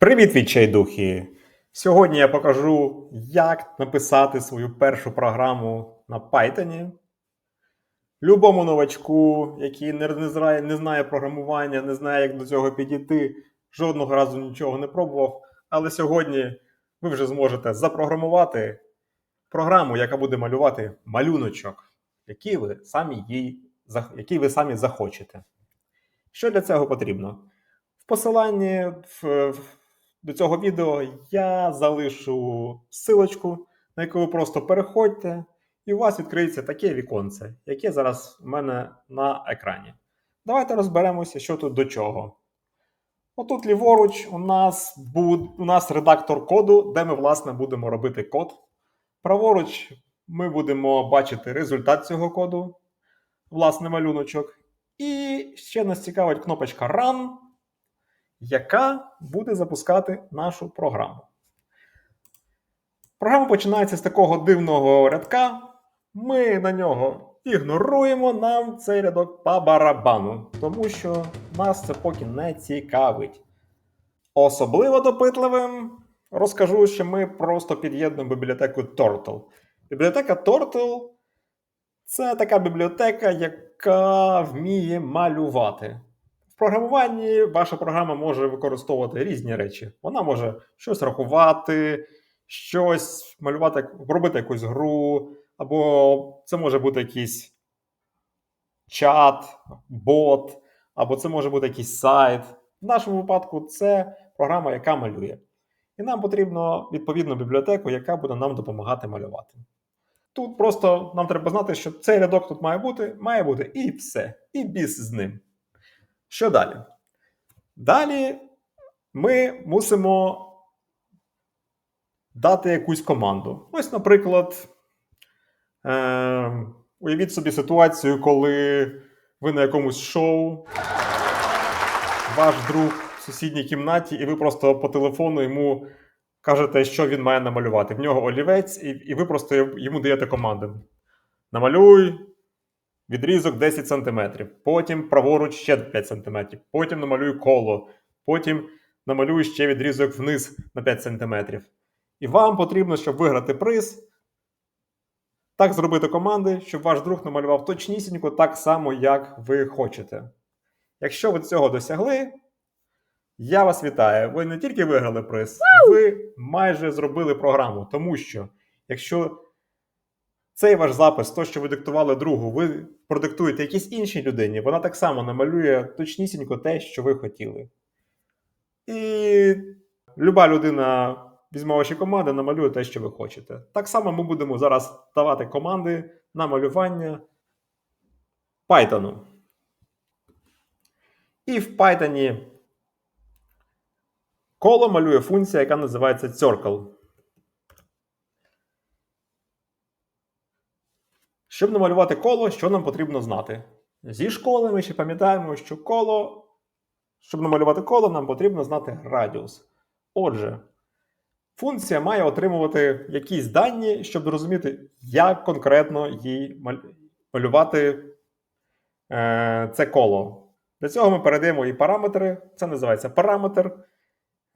Привіт, відчайдухи! Сьогодні я покажу, як написати свою першу програму на Python. Любому новачку, який не, знає, не знає програмування, не знає, як до цього підійти, жодного разу нічого не пробував. Але сьогодні ви вже зможете запрограмувати програму, яка буде малювати малюночок, який ви самі, їй, який ви самі захочете. Що для цього потрібно? В посиланні в- до цього відео я залишу силочку, на яку ви просто переходьте, і у вас відкриється таке віконце, яке зараз у мене на екрані. Давайте розберемося, що тут до чого. Отут ліворуч у нас, буд, у нас редактор коду, де ми, власне, будемо робити код. Праворуч ми будемо бачити результат цього коду, власне, малюночок. І ще нас цікавить кнопочка Run, яка буде запускати нашу програму. Програма починається з такого дивного рядка. Ми на нього ігноруємо нам цей рядок по барабану, тому що нас це поки не цікавить. Особливо допитливим розкажу, що ми просто під'єднуємо бібліотеку Turtle. Бібліотека Turtle це така бібліотека, яка вміє малювати. Програмуванні ваша програма може використовувати різні речі. Вона може щось рахувати, щось малювати, робити якусь гру, або це може бути якийсь чат, бот, або це може бути якийсь сайт. В нашому випадку це програма, яка малює. І нам потрібно відповідну бібліотеку, яка буде нам допомагати малювати. Тут просто нам треба знати, що цей рядок тут має бути, має бути і все, і біс з ним. Що далі? Далі ми мусимо дати якусь команду. Ось, наприклад, е- уявіть собі ситуацію, коли ви на якомусь шоу, ваш друг в сусідній кімнаті, і ви просто по телефону йому кажете, що він має намалювати. В нього олівець, і, і ви просто йому даєте команди. Намалюй відрізок 10 см, потім праворуч ще 5 см, потім намалюй коло, потім намалюй ще відрізок вниз на 5 см. І вам потрібно, щоб виграти приз, так зробити команди, щоб ваш друг намалював точнісінько так само, як ви хочете. Якщо ви цього досягли, я вас вітаю. Ви не тільки виграли приз, ви майже зробили програму. Тому що, якщо цей ваш запис, то, що ви диктували другу, ви продиктуєте якійсь іншій людині, вона так само намалює точнісінько те, що ви хотіли. І люба людина візьме ваші команди, намалює те, що ви хочете. Так само ми будемо зараз давати команди на малювання Python. І в Python коло малює функція, яка називається Circle. Щоб намалювати коло, що нам потрібно знати? Зі школи ми ще пам'ятаємо, що коло, щоб намалювати коло, нам потрібно знати радіус. Отже, функція має отримувати якісь дані, щоб зрозуміти, як конкретно їй малювати е, це коло. Для цього ми передаємо і параметри. Це називається параметр.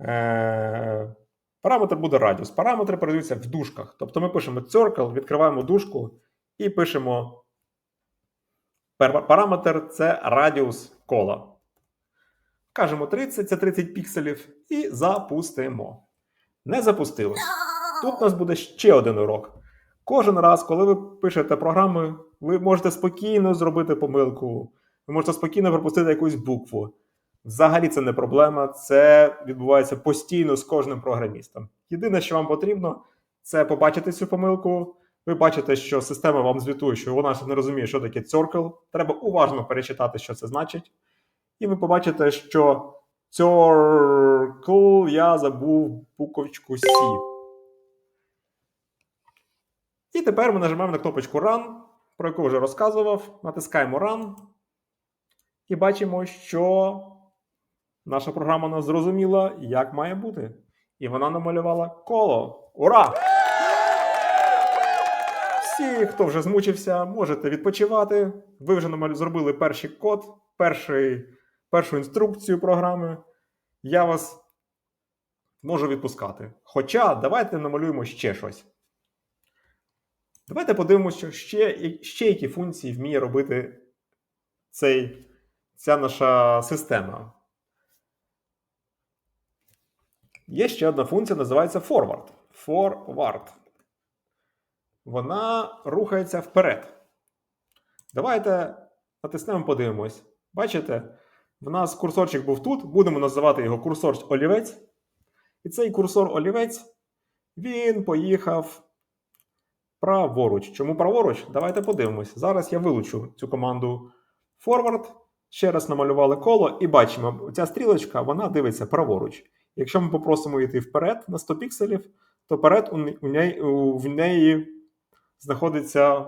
Е, параметр буде радіус. Параметри передаються в дужках. Тобто ми пишемо circle, відкриваємо дужку і пишемо параметр це радіус кола. Кажемо 30, це 30 пікселів, і запустимо. Не запустилось. Тут у нас буде ще один урок. Кожен раз, коли ви пишете програми, ви можете спокійно зробити помилку, ви можете спокійно пропустити якусь букву. Взагалі це не проблема, це відбувається постійно з кожним програмістом. Єдине, що вам потрібно, це побачити цю помилку. Ви бачите, що система вам звітує, що вона ще не розуміє, що таке circle. Треба уважно перечитати, що це значить. І ви побачите, що circle я забув буковочку C. І тепер ми нажимаємо на кнопочку Run, про яку вже розказував. Натискаємо Run. І бачимо, що наша програма нас зрозуміла, як має бути. І вона намалювала коло. Ура! Всі, хто вже змучився, можете відпочивати. Ви вже зробили перший код, перший, першу інструкцію програми. Я вас можу відпускати. Хоча давайте намалюємо ще щось. Давайте подивимося, ще, ще які функції вміє робити цей, ця наша система. Є ще одна функція, називається forward. Forward. Вона рухається вперед. Давайте натиснемо, подивимось. Бачите, в нас курсорчик був тут. Будемо називати його курсор олівець. І цей курсор олівець він поїхав праворуч. Чому праворуч? Давайте подивимось. Зараз я вилучу цю команду forward. Ще раз намалювали коло, і бачимо, ця стрілочка вона дивиться праворуч. Якщо ми попросимо йти вперед на 100 пікселів, то вперед у, неї, у, неї знаходиться е,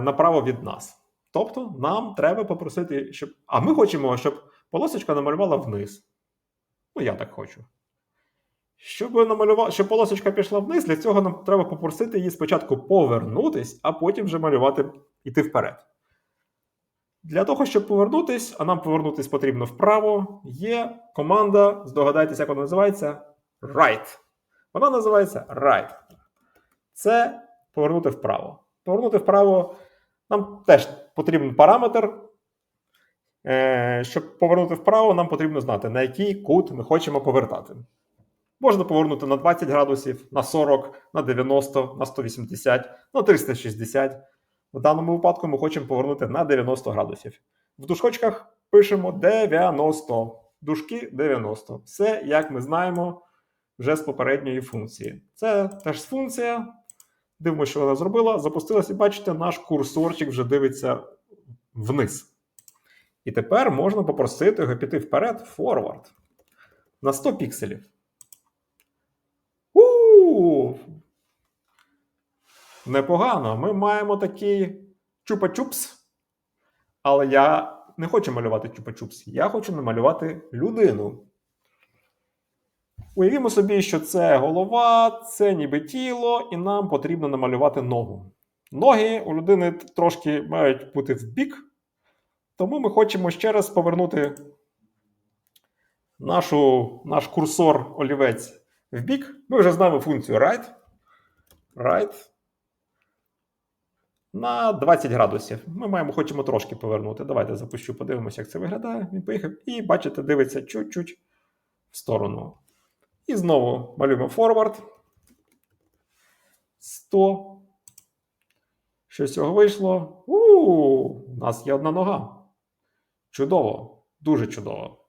направо від нас. Тобто нам треба попросити, щоб. А ми хочемо, щоб полосочка намалювала вниз. Ну, я так хочу. Щоб намалювати, щоб полосочка пішла вниз, для цього нам треба попросити її спочатку повернутись, а потім вже малювати йти вперед. Для того, щоб повернутись, а нам повернутись потрібно вправо, є команда, здогадайтеся, як вона називається right. Вона називається right. Це повернути вправо. Повернути вправо нам теж потрібен параметр. Е, Щоб повернути вправо, нам потрібно знати, на який кут ми хочемо повертати. Можна повернути на 20 градусів, на 40, на 90, на 180, на 360. В даному випадку ми хочемо повернути на 90 градусів. В дужкочках пишемо 90. Дужки 90. Все, як ми знаємо, вже з попередньої функції. Це теж функція. Дивимося, що вона зробила. Запустилась, і бачите, наш курсорчик вже дивиться вниз. І тепер можна попросити його піти вперед, forward. На 100 пікселів. У! Непогано. Ми маємо такий чупа-чупс. Але я не хочу малювати чупа-чупс. Я хочу намалювати людину. Уявімо собі, що це голова, це ніби тіло, і нам потрібно намалювати ногу. Ноги у людини трошки мають бути в бік, тому ми хочемо ще раз повернути нашу, наш курсор олівець в бік. Ми вже знаємо функцію right. Right. На 20 градусів. Ми маємо, хочемо трошки повернути. Давайте запущу, подивимося, як це виглядає. Він поїхав. І бачите, дивиться чуть-чуть в сторону. І знову малюємо forward. 100. Що з цього вийшло? У, у нас є одна нога. Чудово, дуже чудово.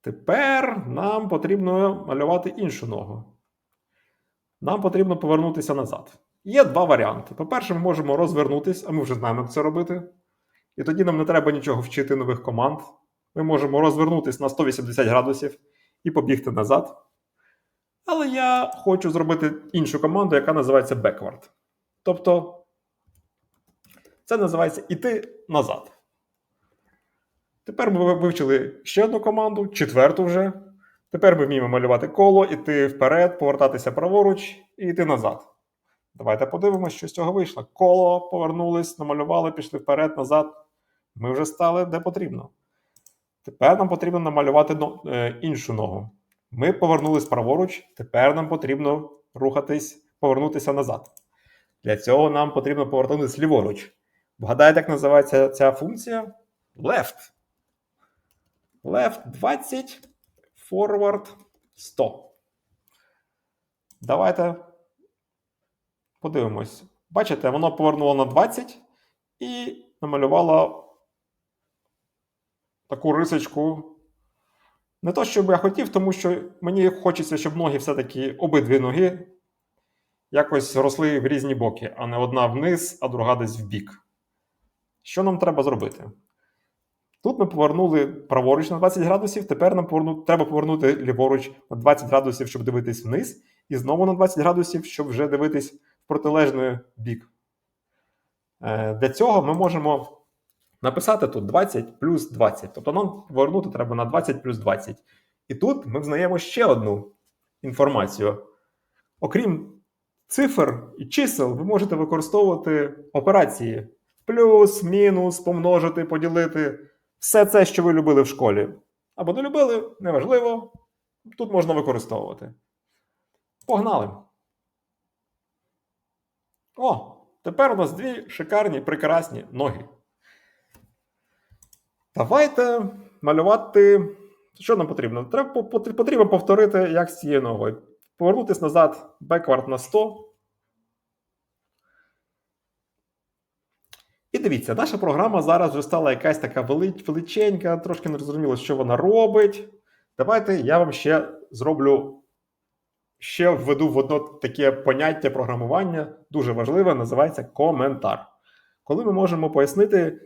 Тепер нам потрібно малювати іншу ногу. Нам потрібно повернутися назад. Є два варіанти. По-перше, ми можемо розвернутися, а ми вже знаємо, як це робити. І тоді нам не треба нічого вчити нових команд. Ми можемо розвернутися на 180 градусів і побігти назад. Але я хочу зробити іншу команду, яка називається backward. Тобто, це називається іти назад. Тепер ми вивчили ще одну команду, четверту вже. Тепер ми вміємо малювати коло, іти вперед, повертатися праворуч і йти назад. Давайте подивимося, що з цього вийшло. Коло повернулись, намалювали, пішли вперед, назад. Ми вже стали де потрібно. Тепер нам потрібно намалювати е, іншу ногу. Ми повернулись праворуч, тепер нам потрібно рухатись, повернутися назад. Для цього нам потрібно повернутися ліворуч. Вгадайте, як називається ця функція? Left. Left 20, forward 100. Давайте подивимось. Бачите, воно повернуло на 20 і намалювало таку рисочку. Не то, що б я хотів, тому що мені хочеться, щоб ноги все-таки обидві ноги якось росли в різні боки, а не одна вниз, а друга десь в бік. Що нам треба зробити? Тут ми повернули праворуч на 20 градусів, тепер нам поверну... треба повернути ліворуч на 20 градусів, щоб дивитись вниз, і знову на 20 градусів, щоб вже дивитись в протилежний бік. Е, Для цього ми можемо написати тут 20 плюс 20. Тобто нам повернути треба на 20 плюс 20. І тут ми взнаємо ще одну інформацію. Окрім цифр і чисел, ви можете використовувати операції плюс, мінус, помножити, поділити. Все це, що ви любили в школі. або не любили, неважливо. Тут можна використовувати. Погнали! О, тепер у нас дві шикарні, прекрасні ноги. Давайте малювати. Що нам потрібно? Треба, потрібно повторити, як з цією ногою. Повернутися назад, беквард на 100. І дивіться, наша програма зараз вже стала якась така величенька, трошки не зрозуміло, що вона робить. Давайте я вам ще зроблю, ще введу в одно таке поняття програмування, дуже важливе, називається коментар. Коли ми можемо пояснити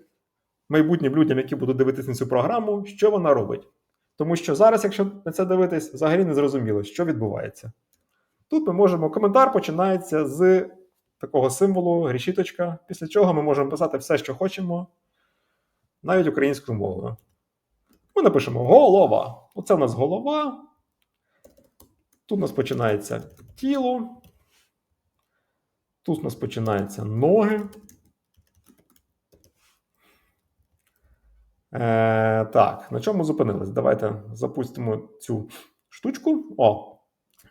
майбутнім людям, які будуть дивитися на цю програму, що вона робить. Тому що зараз, якщо на це дивитись, взагалі не зрозуміло, що відбувається. Тут ми можемо, коментар починається з такого символу, решіточка, після чого ми можемо писати все, що хочемо, навіть українською мовою. Ми напишемо голова. Оце у нас голова. Тут у нас починається тіло. Тут у нас починаються ноги. Е, так, на чому зупинились? Давайте запустимо цю штучку. О,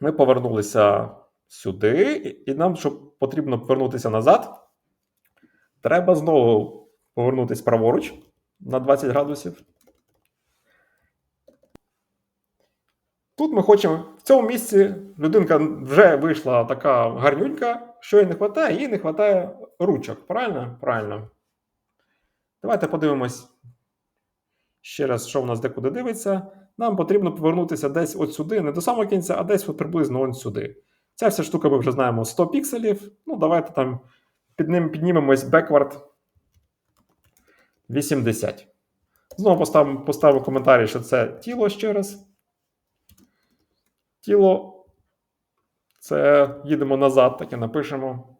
ми повернулися сюди, і нам, щоб потрібно повернутися назад, треба знову повернутися праворуч на 20 градусів. Тут ми хочемо, в цьому місці людинка вже вийшла така гарнюнька, що їй не вистачає, їй не вистачає ручок. Правильно? Правильно. Давайте подивимось ще раз, що в нас декуди дивиться. Нам потрібно повернутися десь от сюди, не до самого кінця, а десь от приблизно от сюди. Ця вся штука ми вже знаємо 100 пікселів. Ну, давайте там під ним піднімемось backward 80. Знову поставимо, поставимо коментарі, що це тіло ще раз. Тіло. Це їдемо назад, так і напишемо.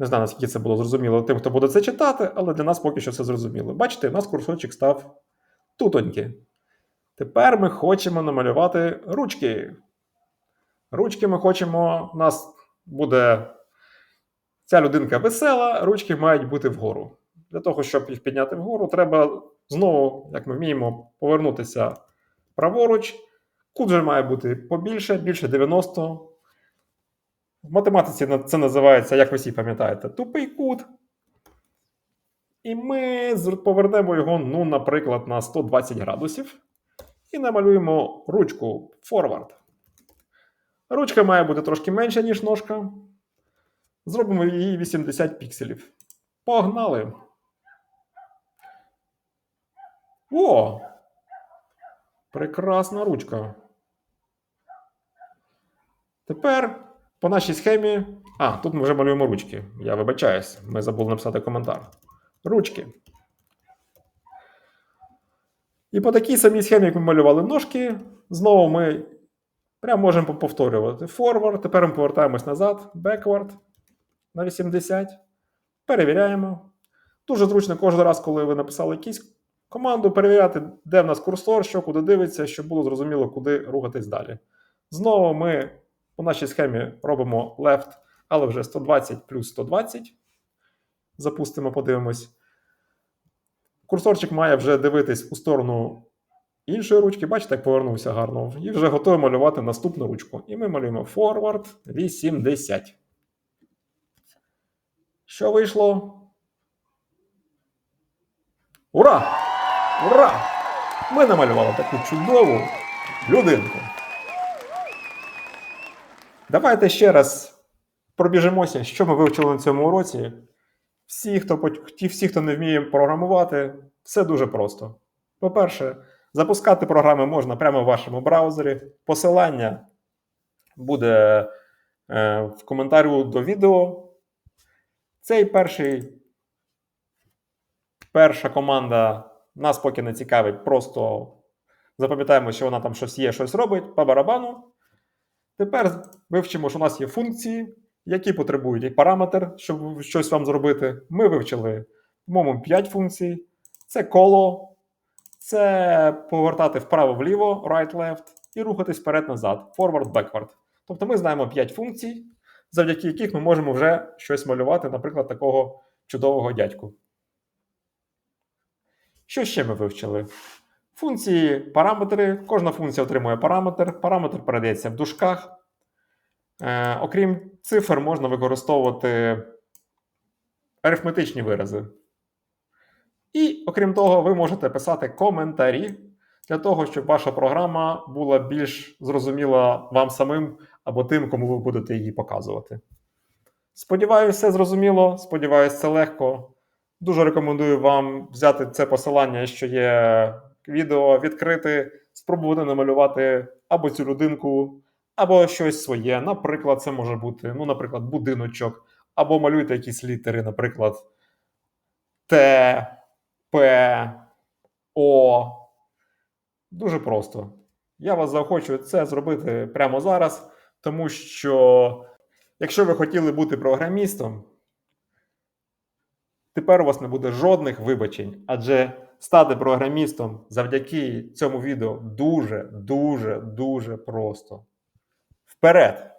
Не знаю, наскільки це було зрозуміло тим, хто буде це читати, але для нас поки що все зрозуміло. Бачите, у нас курсочок став тутоньки. Тепер ми хочемо намалювати ручки. Ручки ми хочемо. У нас буде ця людинка весела, ручки мають бути вгору. Для того, щоб їх підняти вгору, треба знову, як ми вміємо, повернутися праворуч. Кут вже має бути побільше, більше 90. В математиці це називається, як ви всі пам'ятаєте, тупий кут. І ми повернемо його, ну, наприклад, на 120 градусів. І намалюємо ручку forward. Ручка має бути трошки менша, ніж ножка. Зробимо її 80 пікселів. Погнали! О! Прекрасна ручка. Тепер по нашій схемі. А, тут ми вже малюємо ручки. Я вибачаюсь, ми забули написати коментар. Ручки. І по такій самій схемі, як ми малювали ножки, знову ми прямо можемо повторювати forward. Тепер ми повертаємось назад, backward на 80. Перевіряємо. Дуже зручно кожен раз, коли ви написали якусь команду, перевіряти, де в нас курсор, що куди дивиться, щоб було зрозуміло, куди рухатись далі. Знову ми по нашій схемі робимо left, але вже 120 плюс 120. Запустимо, подивимось. Курсорчик має вже дивитись у сторону іншої ручки. Бачите, як повернувся гарно. І вже готовий малювати наступну ручку. І ми малюємо forward 80. Що вийшло? Ура! Ура! Ми намалювали таку чудову людинку. Давайте ще раз пробіжимося, що ми вивчили на цьому уроці. Всі, хто, ті, всі, хто не вміє програмувати, все дуже просто. По-перше, запускати програми можна прямо в вашому браузері. Посилання буде е, в коментарю до відео. Цей перший, перша команда нас поки не цікавить, просто запам'ятаємо, що вона там щось є, щось робить по барабану. Тепер вивчимо, що у нас є функції, які потребують параметр, щоб щось вам зробити. Ми вивчили, по-моєму, 5 функцій. Це коло, це повертати вправо-вліво, right-left, і рухатись вперед-назад, forward-backward. Тобто ми знаємо 5 функцій, завдяки яких ми можемо вже щось малювати, наприклад, такого чудового дядьку. Що ще ми вивчили? Функції параметри. Кожна функція отримує параметр. Параметр передається в дужках. Е, окрім цифр, можна використовувати арифметичні вирази. І, окрім того, ви можете писати коментарі для того, щоб ваша програма була більш зрозуміла вам самим або тим, кому ви будете її показувати. Сподіваюся, все зрозуміло. Сподіваюся, це легко. Дуже рекомендую вам взяти це посилання, що є відео, відкрити, спробувати намалювати або цю людинку, або щось своє. Наприклад, це може бути, ну, наприклад, будиночок, або малюйте якісь літери, наприклад, Т, П, О. Дуже просто. Я вас заохочую це зробити прямо зараз, тому що якщо ви хотіли бути програмістом, тепер у вас не буде жодних вибачень, адже стати програмістом завдяки цьому відео дуже, дуже, дуже просто. Вперед!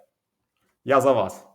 Я за вас!